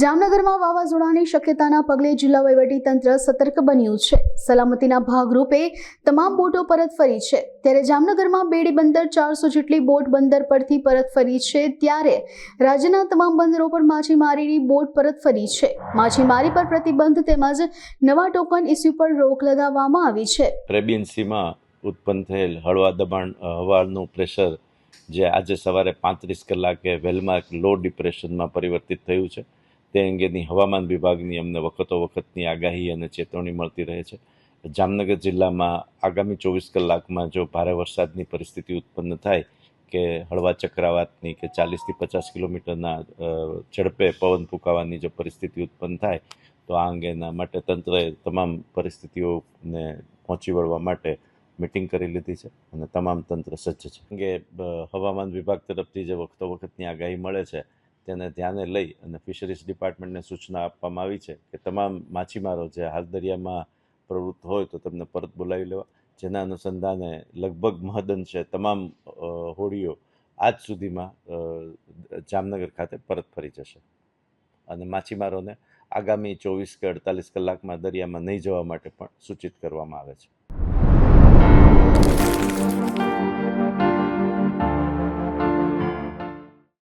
જામનગરમાં વાવાઝોડાની શક્યતાના પગલે જિલ્લા તંત્ર સતર્ક બન્યું છે. સલામતીના ભાગરૂપે તમામ બોટો પરત ફરી છે. ત્યારે જામનગરમાં બેડી બંદર ચારસો જેટલી બોટ બંદર પરથી પરત ફરી છે. ત્યારે રાજ્યના તમામ બંદરો પર માછીમારીની બોટ પરત ફરી છે. માછીમારી પર પ્રતિબંધ તેમજ નવા ટોકન ઇસ્યુ પર રોક લગાવવામાં આવી છે. અરેબિયન ઉત્પન્ન થયેલ હળવા દબાણ હવાનું પ્રેશર જે આજે સવારે પાંત્રીસ કલાકે વેલમાર્ક લો ડિપ્રેશનમાં પરિવર્તિત થયું છે. તે અંગેની હવામાન વિભાગની અમને વખતો વખતની આગાહી અને ચેતવણી મળતી રહે છે. જામનગર જિલ્લામાં આગામી ચોવીસ કલાકમાં જો ભારે વરસાદની પરિસ્થિતિ ઉત્પન્ન થાય કે હળવા ચક્રાવાતની કે ચાલીસથી પચાસ કિલોમીટરના ઝડપે પવન ફૂંકાવાની જો પરિસ્થિતિ ઉત્પન્ન થાય, તો આ અંગેના માટે તંત્રએ તમામ પરિસ્થિતિઓને પહોંચી વળવા માટે મિટિંગ કરી લીધી છે અને તમામ તંત્ર સજ્જ છે. કે હવામાન વિભાગ તરફથી જે વખતો વખતની આગાહી મળે છે તેને ધ્યાને લઈ અને ફિશરીઝ ડિપાર્ટમેન્ટને સૂચના આપવામાં આવી છે કે તમામ માછીમારો જે હાલ દરિયામાં પ્રવૃત્ત હોય તો તેમને પરત બોલાવી લેવા. જેના અનુસંધાને લગભગ મહદઅંશે તમામ હોડીઓ આજ સુધીમાં જામનગર ખાતે પરત ફરી જશે. અને માછીમારોને આગામી ચોવીસ કે અડતાલીસ કલાકમાં દરિયામાં નહીં જવા માટે પણ સૂચિત કરવામાં આવે છે.